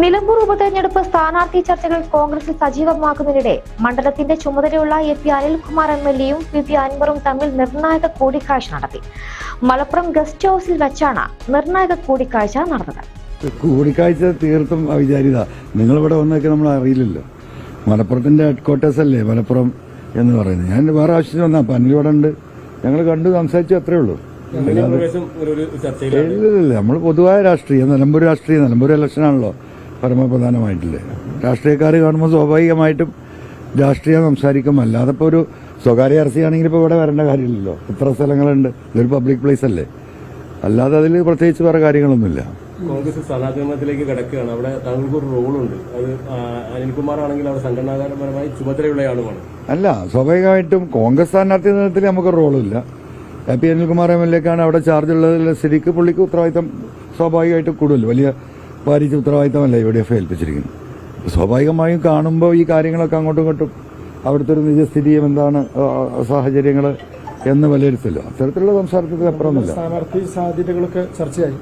Nilambur ഉപതെരഞ്ഞെടുപ്പ് സ്ഥാനാർത്ഥി ചർച്ചകൾ കോൺഗ്രസ് സജീവമാക്കുന്നതിനിടെ മണ്ഡലത്തിന്റെ ചുമതലയുള്ള A P Anilkumar M L എയും പി പി അൻവറും തമ്മിൽ നിർണായക കൂടിക്കാഴ്ച നടത്തി. മലപ്പുറം ഗസ്റ്റ് ഹൌസിൽ വെച്ചാണ് നിർണായക കൂടിക്കാഴ്ച നടന്നത്. കൂടിക്കാഴ്ച തീർത്തും അവിചാരിത. നിങ്ങളിവിടെ വന്നൊക്കെ നമ്മൾ അറിയില്ലല്ലോ. മലപ്പുറത്തിന്റെ ഹെഡ്ക്വാർട്ടേഴ്സ് അല്ലേ മലപ്പുറം എന്ന് പറയുന്നത്? ഞാൻ വേറെ ആവശ്യത്തിന് വന്നാ. അപ്പൊ അനിൽ ഇവിടെ ഉണ്ട്. ഞങ്ങൾ കണ്ടു സംസാരിച്ചു അത്രേ ഉള്ളൂ. ഇല്ല ഒരു ചർച്ചയിലാണ്. ഇല്ലില്ല നമ്മൾ പൊതുവായ രാഷ്ട്രീയം. നിലമ്പൂർ രാഷ്ട്രീയം. നിലമ്പൂർ ഇലക്ഷൻ ആണല്ലോ പരമപ്രധാനമായിട്ടില്ലേ? രാഷ്ട്രീയക്കാർ കാണുമ്പോൾ സ്വാഭാവികമായിട്ടും രാഷ്ട്രീയം സംസാരിക്കും. അല്ലാതെ ഇപ്പോൾ ഒരു സ്വകാര്യ ചർച്ചയാണെങ്കിൽ ഇപ്പോൾ ഇവിടെ വരേണ്ട കാര്യമില്ലല്ലോ. ഇത്ര സ്ഥലങ്ങളുണ്ട്. ഇതൊരു പബ്ലിക് പ്ലേസ് അല്ലേ? അല്ലാതെ അതിൽ പ്രത്യേകിച്ച് വേറെ കാര്യങ്ങളൊന്നുമില്ല. കോൺഗ്രസ് സ്ഥാനാർത്ഥിമത്തിലേക്ക് കിടക്കുകയാണ്. അവിടെ താങ്കൾക്ക് ഒരു റോളുണ്ട്. അത് അനിൽകുമാർ ആണെങ്കിൽ അവിടെ സംഘടനാപരമായി ചുമതലയുള്ള ആളുമാണ് അല്ല സ്വാഭാവികമായിട്ടും കോൺഗ്രസ് സ്ഥാനാർത്ഥി നേതൃത്വത്തിൽ നമുക്ക് റോളില്ല. A P Anilkumar M L എക്കാണ് അവിടെ ചാർജ് ഉള്ളതിൽ സ്ഥിതിക്ക് പുള്ളിക്ക് ഉത്തരവാദിത്തം സ്വാഭാവികമായിട്ടും കൂടുതൽ. വലിയ ഭാരിച്ച ഉത്തരവാദിത്തമല്ല യു ഡി എഫ് ഏൽപ്പിച്ചിരിക്കുന്നത് സ്വാഭാവികമായും കാണുമ്പോൾ ഈ കാര്യങ്ങളൊക്കെ അങ്ങോട്ടും ഇങ്ങോട്ടും അവിടുത്തെ ഒരു നിജസ്ഥിതിയും എന്താണ് സാഹചര്യങ്ങൾ എന്ന് വിലയിരുത്തല്ലോ അത്തരത്തിലുള്ള സംസാരത്തിൽ അപ്പുറമൊന്നുമില്ല. സ്ഥാനാർത്ഥി സാധ്യതകളൊക്കെ ചർച്ചയായി.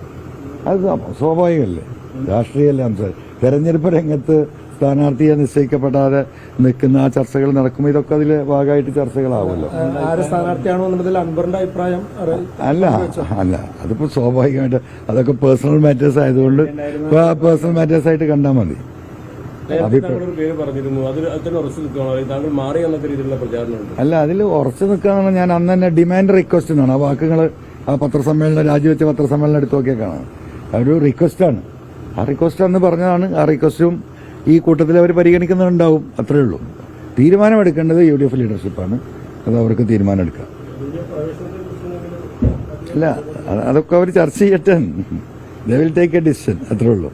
അത് സ്വാഭാവികമല്ലേ? രാഷ്ട്രീയ സംസാരം? തെരഞ്ഞെടുപ്പ് രംഗത്ത് സ്ഥാനാർത്ഥിയെ നിശ്ചയിക്കപ്പെടാതെ നിൽക്കുന്ന ആ ചർച്ചകൾ നടക്കുമ്പോൾ ഇതൊക്കെ അതിൽ ഭാഗമായിട്ട് ചർച്ചകളാവുമല്ലോ. ആര് സ്ഥാനാർത്ഥിയാണോ എന്നുള്ളതിൽ അഭിപ്രായം അല്ല അല്ല അതിപ്പോ സ്വാഭാവികമായിട്ട് അതൊക്കെ പേഴ്സണൽ മാറ്റേഴ്സ് ആയതുകൊണ്ട് പേഴ്സണൽ മാറ്റേഴ്സ് ആയിട്ട് കണ്ടാൽ മതി. നേരത്തെ താങ്കൾ ഒരു പേര് പറഞ്ഞിരുന്നു. അതിൽ അതിന് ഉറച്ചു നിൽക്കുകയാണോ അല്ലെങ്കിൽ താങ്കൾ രീതിയിലുള്ള പ്രചാരണമുണ്ട്. അല്ല അതിൽ ഉറച്ചു നിൽക്കാന്നാണ് ഞാൻ അന്ന് തന്നെ ഡിമാൻഡ് റിക്വസ്റ്റ് എന്നാണ് ആ വാക്കുകൾ ആ പത്രസമ്മേളനം രാജിവെച്ച പത്രസമ്മേളനം എടുത്തു കാണാം. അതൊരു റിക്വസ്റ്റാണ് ആ റിക്വസ്റ്റ് അന്ന് പറഞ്ഞതാണ്. ആ റിക്വസ്റ്റും ഈ കൂട്ടത്തിൽ അവർ പരിഗണിക്കുന്നുണ്ടാവും അത്രയേ ഉള്ളൂ. തീരുമാനമെടുക്കേണ്ടത് യു ഡി എഫ് ലീഡർഷിപ്പാണ്. അത് അവർക്ക് തീരുമാനമെടുക്കാം. അല്ല അത് അതൊക്കെ അവർ ചർച്ച ചെയ്യട്ടെ. They will take a decision അത്രേ ഉള്ളൂ.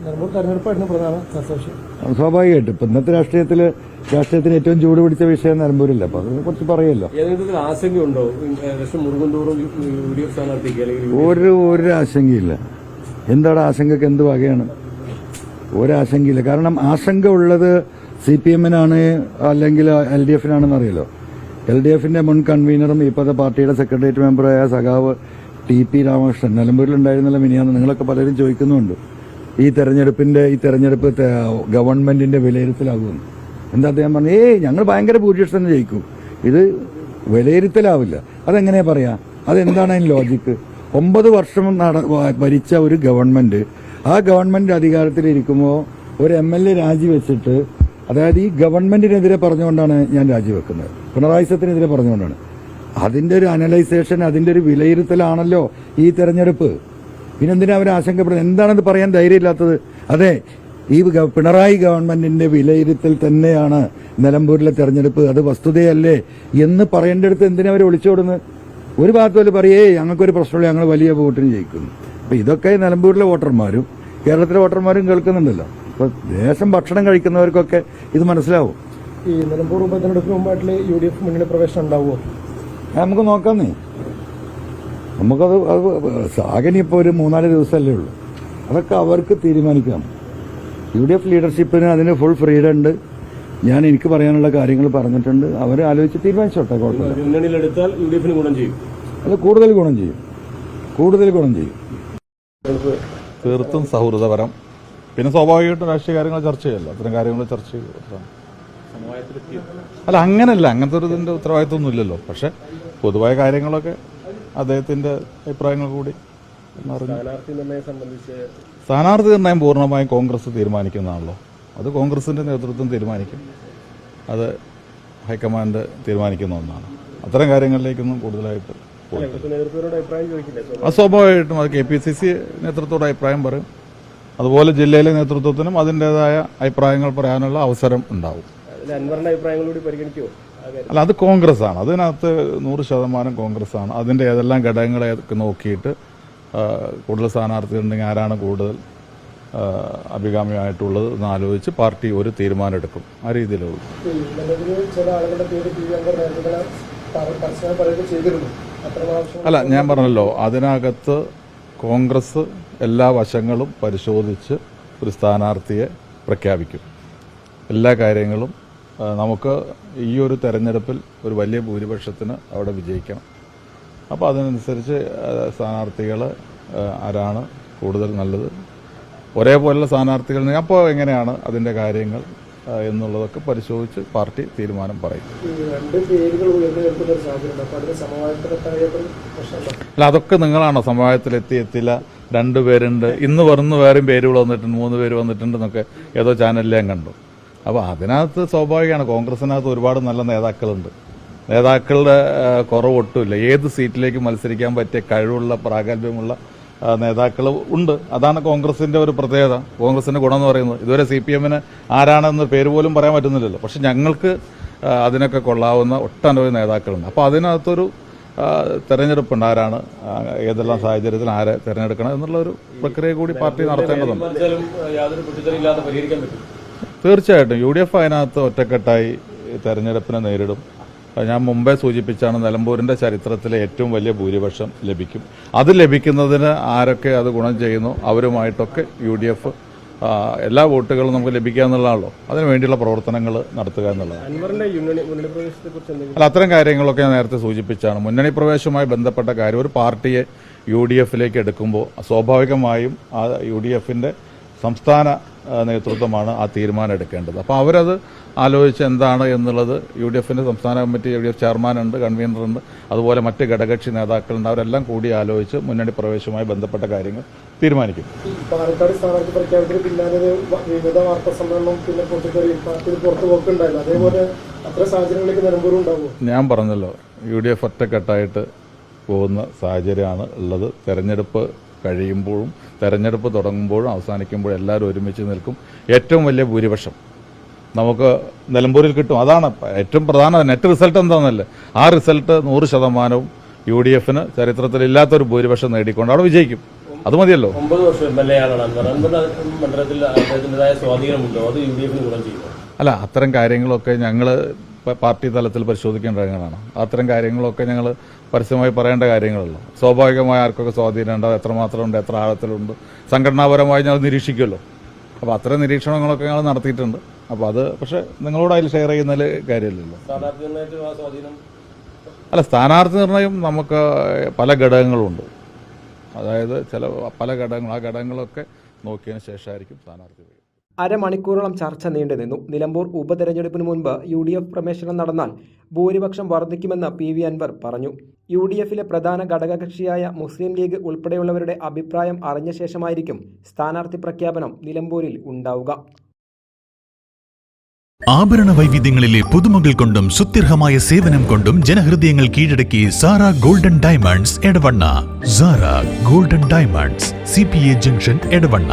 സ്വാഭാവികമായിട്ട്. ഇപ്പൊ ഇന്നത്തെ രാഷ്ട്രീയത്തിൽ രാഷ്ട്രീയത്തിന് ഏറ്റവും ചൂട് പിടിച്ച വിഷയം നിലമ്പൂരില്ല അപ്പൊ അതിനെ കുറിച്ച് പറയല്ലോ. ഒരു ഒരു ആശങ്കയില്ല. എന്താണ് ആശങ്കക്ക് എന്ത് വകയാണ്? ഒരാശങ്കയില്ല. കാരണം ആശങ്ക ഉള്ളത് സി പി എമ്മിനാണ് അല്ലെങ്കിൽ എൽ ഡി എഫിനാണെന്ന് അറിയല്ലോ എൽ ഡി എഫിന്റെ മുൻ കൺവീനറും ഇപ്പോഴത്തെ പാർട്ടിയുടെ സെക്രട്ടേറിയറ്റ് മെമ്പറായ സഖാവ് ടി പി രാമകൃഷ്ണൻ. നിലമ്പൂരിലുണ്ടായിരുന്നില്ല മിനിയാന്ന്. നിങ്ങളൊക്കെ പലരും ചോദിക്കുന്നുണ്ട് ഈ തെരഞ്ഞെടുപ്പിന്റെ ഈ തെരഞ്ഞെടുപ്പ് ഗവൺമെന്റിന്റെ വിലയിരുത്തലാകുമെന്ന്. എന്താ അദ്ദേഹം പറഞ്ഞു ഏയ് ഞങ്ങൾ ഭയങ്കര ഭൂരിപക്ഷം തന്നെ ജയിക്കും. ഇത് വിലയിരുത്തലാവില്ല. അതെങ്ങനെയാ പറയാ? അതെന്താണ് അതിന് ലോജിക്ക് ഒമ്പത് വർഷം നട ഭരിച്ച ഒരു ഗവൺമെന്റ് ആ ഗവൺമെന്റ് അധികാരത്തിലിരിക്കുമ്പോൾ ഒരു എം എൽ എ രാജിവെച്ചിട്ട് അതായത് ഈ ഗവൺമെന്റിനെതിരെ പറഞ്ഞുകൊണ്ടാണ് ഞാൻ രാജിവെക്കുന്നത്. പിണറായി സത്തിനെതിരെ പറഞ്ഞുകൊണ്ടാണ്. അതിന്റെ ഒരു അനലൈസേഷൻ അതിന്റെ ഒരു വിലയിരുത്തലാണല്ലോ ഈ തെരഞ്ഞെടുപ്പ്. പിന്നെന്തിനാ അവർ ആശങ്കപ്പെടുന്നത്? എന്താണെന്ന് പറയാൻ ധൈര്യമില്ലാത്തത്? അതെ ഈ പിണറായി ഗവൺമെന്റിന്റെ വിലയിരുത്തൽ തന്നെയാണ് നിലമ്പൂരിലെ തെരഞ്ഞെടുപ്പ്. അത് വസ്തുതയല്ലേ എന്ന് പറയേണ്ടടുത്ത് എന്തിനാ അവർ ഒളിച്ചോടുന്നത്? ഒരു ഭാഗത്ത് പോലെ പറയേ ഞങ്ങൾക്കൊരു പ്രശ്നമില്ല ഞങ്ങൾ വലിയ വോട്ടിന് ജയിക്കുന്നു. അപ്പൊ ഇതൊക്കെ നിലമ്പൂരിലെ വോട്ടർമാരും കേരളത്തിലെ വോട്ടർമാരും കേൾക്കുന്നുണ്ടല്ലോ. അപ്പൊ ദേശം ഭക്ഷണം കഴിക്കുന്നവർക്കൊക്കെ ഇത് മനസ്സിലാവും. ഈ നിലമ്പൂർ ഉപതെരഞ്ഞെടുപ്പിന് മുമ്പായിട്ടുള്ള യു ഡി എഫ് മുന്നണി പ്രവേശനം ഉണ്ടാവുമോ? നമുക്ക് നോക്കാന്നേ നമുക്കത് അത് സാഗനി ഇപ്പോൾ ഒരു മൂന്നാൽ ദിവസമല്ലേ ഉള്ളൂ. അതൊക്കെ അവർക്ക് തീരുമാനിക്കാം. യു ഡി എഫ് ലീഡർഷിപ്പിന് അതിന് ഫുൾ ഫ്രീഡം ഉണ്ട്. ഞാൻ എനിക്ക് പറയാനുള്ള കാര്യങ്ങൾ പറഞ്ഞിട്ടുണ്ട്. അവർ ആലോചിച്ച് തീരുമാനിച്ചോട്ടെ കുഴപ്പമില്ല. മുന്നണിയിലെടുത്താൽ യു ഡി എഫിന് ഗുണം ചെയ്യും. അത് കൂടുതൽ ഗുണം ചെയ്യും. കൂടുതൽ ഗുണം ചെയ്യും. തീർത്തും സൗഹൃദപരം. പിന്നെ സ്വാഭാവികമായിട്ടും രാഷ്ട്രീയ കാര്യങ്ങൾ ചർച്ച ചെയ്യല്ലോ. അത്തരം കാര്യങ്ങൾ ചർച്ച അത്രയാണ്. അല്ല അങ്ങനല്ല. അങ്ങനത്തെ ഒരു ഇതിന്റെ ഉത്തരവാദിത്വം ഇല്ലല്ലോ. പക്ഷെ പൊതുവായ കാര്യങ്ങളൊക്കെ അദ്ദേഹത്തിന്റെ അഭിപ്രായങ്ങൾ കൂടി നിർണയം സ്ഥാനാർത്ഥി നിർണയം പൂർണമായും കോൺഗ്രസ് തീരുമാനിക്കുന്നതാണല്ലോ. അത് കോൺഗ്രസിന്റെ നേതൃത്വം തീരുമാനിക്കും. അത് ഹൈക്കമാൻഡ് തീരുമാനിക്കുന്ന ഒന്നാണ്. അത്തരം കാര്യങ്ങളിലേക്കൊന്നും കൂടുതലായിട്ട് ചോദിക്കില്ലേ. അത് സ്വാഭാവികമായിട്ടും അത് കെ പി സി സി നേതൃത്വത്തോട് അഭിപ്രായം പറയും. അതുപോലെ ജില്ലയിലെ നേതൃത്വത്തിനും അതിന്റെതായ അഭിപ്രായങ്ങൾ പറയാനുള്ള അവസരം ഉണ്ടാവും. അല്ല അത് കോൺഗ്രസ് ആണ് അതിനകത്ത് നൂറ് ശതമാനം കോൺഗ്രസ് ആണ് അതിന്റെ ഏതെല്ലാം ഘടകങ്ങളെ നോക്കിയിട്ട് കൂടുതൽ സ്ഥാനാർത്ഥികളുണ്ടെങ്കിൽ ആരാണ് കൂടുതൽ അഭികാമ്യമായിട്ടുള്ളത് എന്ന് ആലോചിച്ച് പാർട്ടി ഒരു തീരുമാനം എടുക്കും. ആ രീതിയിലുള്ളൂ ചില ആളുകളുടെ പേര് ചെയ്തിരുന്നു. അല്ല ഞാൻ പറഞ്ഞല്ലോ അതിനകത്ത് കോൺഗ്രസ് എല്ലാ വശങ്ങളും പരിശോധിച്ച് ഒരു സ്ഥാനാർത്ഥിയെ പ്രഖ്യാപിക്കും. എല്ലാ കാര്യങ്ങളും നമുക്ക് ഈ ഒരു തെരഞ്ഞെടുപ്പിൽ ഒരു വലിയ ഭൂരിപക്ഷത്തിന് അവിടെ വിജയിക്കണം. അപ്പോൾ അതിനനുസരിച്ച് സ്ഥാനാർത്ഥികൾ ആരാണ് കൂടുതൽ നല്ലത്? ഒരേപോലുള്ള സ്ഥാനാർത്ഥികൾ അപ്പോൾ എങ്ങനെയാണ് അതിന്റെ കാര്യങ്ങൾ? എന്നുള്ളതൊക്കെ പരിശോധിച്ച് പാർട്ടി തീരുമാനം പറയും. അല്ല അതൊക്കെ നിങ്ങളാണ് സമവായത്തിലെത്തി എത്തില്ല രണ്ട് പേരുണ്ട്? ഇന്ന് വന്ന് വേറെയും പേരുകൾ വന്നിട്ടുണ്ട് മൂന്ന് പേര് വന്നിട്ടുണ്ട് എന്നൊക്കെ ഏതോ ചാനലിൽ ഞാൻ കണ്ടു. അപ്പോൾ അതിനകത്ത് സ്വാഭാവികമാണ് കോൺഗ്രസിനകത്ത് ഒരുപാട് നല്ല നേതാക്കളുണ്ട്. നേതാക്കളുടെ കുറവൊട്ടുമില്ല. ഏത് സീറ്റിലേക്ക് മത്സരിക്കാൻ പറ്റിയ കഴിവുള്ള പ്രാഗൽഭ്യമുള്ള ആ, നേതാക്കൾ ഉണ്ട്. അതാണ് കോൺഗ്രസിന്റെ ഒരു പ്രത്യേകത. കോൺഗ്രസിന്റെ ഗുണം എന്ന് പറയുന്നത്. ഇതുവരെ സി പി എമ്മിന് ആരാണെന്ന് പേര് പോലും പറയാൻ പറ്റുന്നില്ലല്ലോ. പക്ഷെ ഞങ്ങൾക്ക് അതിനൊക്കെ കൊള്ളാവുന്ന ഒട്ടനവധി നേതാക്കളുണ്ട്. അപ്പോൾ അതിനകത്തൊരു തെരഞ്ഞെടുപ്പുണ്ട് ആരാണ് ഏതെല്ലാം സാഹചര്യത്തിൽ ആരെ തിരഞ്ഞെടുക്കണം എന്നുള്ള ഒരു പ്രക്രിയ കൂടി പാർട്ടി നടത്തേണ്ടതുണ്ട്. തീർച്ചയായിട്ടും. യു ഡി എഫ് അതിനകത്ത് ഒറ്റക്കെട്ടായി തെരഞ്ഞെടുപ്പിനെ നേരിടും. ഞാൻ മുമ്പേ സൂചിപ്പിച്ചാണ് നിലമ്പൂരിന്റെ ചരിത്രത്തിലെ ഏറ്റവും വലിയ ഭൂരിപക്ഷം ലഭിക്കും. അത് ലഭിക്കുന്നതിന് ആരൊക്കെ അത് ഗുണം ചെയ്യുന്നു അവരുമായിട്ടൊക്കെ യു ഡി എഫ് എല്ലാ വോട്ടുകളും നമുക്ക് ലഭിക്കുക എന്നുള്ളതാണല്ലോ. അതിനു വേണ്ടിയുള്ള പ്രവർത്തനങ്ങൾ നടത്തുക എന്നുള്ളതാണ്. അല്ല അത്തരം കാര്യങ്ങളൊക്കെ ഞാൻ നേരത്തെ സൂചിപ്പിച്ചാണ്. മുന്നണി പ്രവേശവുമായി ബന്ധപ്പെട്ട കാര്യം ഒരു പാർട്ടിയെ യു ഡി എഫിലേക്ക് എടുക്കുമ്പോൾ സ്വാഭാവികമായും ആ യു ഡി എഫിന്റെ സംസ്ഥാന നേതൃത്വമാണ് ആ തീരുമാനം എടുക്കേണ്ടത് അപ്പോൾ അവരത് ആലോചിച്ച് എന്താണ് എന്നുള്ളത് യു ഡി എഫിന്റെ സംസ്ഥാന കമ്മിറ്റി യു ഡി എഫ് ചെയർമാനുണ്ട് കൺവീനറുണ്ട് അതുപോലെ മറ്റ് ഘടകകക്ഷി നേതാക്കളുണ്ട്. അവരെല്ലാം കൂടി ആലോചിച്ച് മുന്നണി പ്രവേശവുമായി ബന്ധപ്പെട്ട കാര്യങ്ങൾ തീരുമാനിക്കും. ഈ പാലക്കാട് സ്ഥാനാർത്ഥി പ്രഖ്യാപനത്തിന് പിന്നാലെ ഒരു വ- വിവിധ വാർത്താ സമ്മേളനവും പിന്നെ പൊട്ടിത്തെറിയും പാർട്ടി പുറത്തു പോക്കുണ്ടായിരുന്നു അതേപോലെ അത്തരം സാഹചര്യങ്ങളിലേക്ക് നിലമ്പൂരും ഉണ്ടാവുമോ? ഞാൻ പറഞ്ഞല്ലോ യു ഡി എഫ് ഒറ്റക്കെട്ടായിട്ട് പോകുന്ന സാഹചര്യമാണ് ഉള്ളത്. തെരഞ്ഞെടുപ്പ് കഴിയുമ്പോഴും തെരഞ്ഞെടുപ്പ് തുടങ്ങുമ്പോഴും അവസാനിക്കുമ്പോഴും എല്ലാവരും ഒരുമിച്ച് നിൽക്കും. ഏറ്റവും വലിയ ഭൂരിപക്ഷം നമുക്ക് നിലമ്പൂരിൽ കിട്ടും. അതാണ് ഏറ്റവും പ്രധാന നെറ്റ് റിസൾട്ട് എന്താണെന്നല്ലേ ആ റിസൾട്ട് നൂറ് ശതമാനവും യു ഡി എഫിന് ചരിത്രത്തിൽ ഇല്ലാത്തൊരു ഭൂരിപക്ഷം നേടിക്കൊണ്ട് അവിടെ വിജയിക്കും. അത് മതിയല്ലോ. ഒമ്പത് വർഷം എം എൽ എ മണ്ഡലത്തിൽ അദ്ദേഹത്തിന്റെതായ സ്വാധീനമുണ്ടോ. അത് യു ഡി എഫിന് ഗുണം ചെയ്യുമോ അല്ല അത്തരം കാര്യങ്ങളൊക്കെ ഞങ്ങൾ പാർട്ടി തലത്തിൽ പരിശോധിക്കേണ്ട കാര്യങ്ങളാണ്. അത്തരം കാര്യങ്ങളൊക്കെ ഞങ്ങൾ പരസ്യമായി പറയേണ്ട കാര്യങ്ങളല്ല. സ്വാഭാവികമായി ആർക്കൊക്കെ സ്വാധീനം ഉണ്ട് എത്രമാത്രമുണ്ട് എത്ര ആഴത്തിലുണ്ട് സംഘടനാപരമായി ഞങ്ങൾ നിരീക്ഷിക്കുമല്ലോ. അപ്പോൾ അത്തരം നിരീക്ഷണങ്ങളൊക്കെ ഞങ്ങൾ നടത്തിയിട്ടുണ്ട്. അപ്പോൾ അത് പക്ഷേ നിങ്ങളോട് അതിൽ ഷെയർ ചെയ്യുന്നതിൽ കാര്യമില്ലല്ലോ. അല്ല സ്ഥാനാർത്ഥി നിർണയം നമുക്ക് പല ഘടകങ്ങളുണ്ട്. അതായത് ചില പല ഘടകങ്ങൾ ആ ഘടകങ്ങളൊക്കെ നോക്കിയതിന് ശേഷമായിരിക്കും സ്ഥാനാർത്ഥി. അരമണിക്കൂറോളം ചർച്ച നീണ്ടു നിന്നു നിലമ്പൂർ ഉപതെരഞ്ഞെടുപ്പിന് മുൻപ് യു ഡി എഫ് പ്രവേശനം നടന്നാൽ ഭൂരിപക്ഷം വർദ്ധിക്കുമെന്ന് പി വി അൻവർ പറഞ്ഞു. യു ഡി എഫിലെ പ്രധാന ഘടകകക്ഷിയായ മുസ്ലിം ലീഗ് ഉൾപ്പെടെയുള്ളവരുടെ അഭിപ്രായം അറിഞ്ഞ ശേഷമായിരിക്കും സ്ഥാനാർത്ഥി പ്രഖ്യാപനം നിലമ്പൂരിൽ ഉണ്ടാവുക. ആഭരണ വൈവിധ്യങ്ങളിലെ പുതുമകൾ കൊണ്ടും സുത്യർഹമായ സേവനം കൊണ്ടും ജനഹൃദയങ്ങൾ കീഴടക്കി Sara golden diamonds Edavanna. Sara golden diamonds. C junction Edavanna.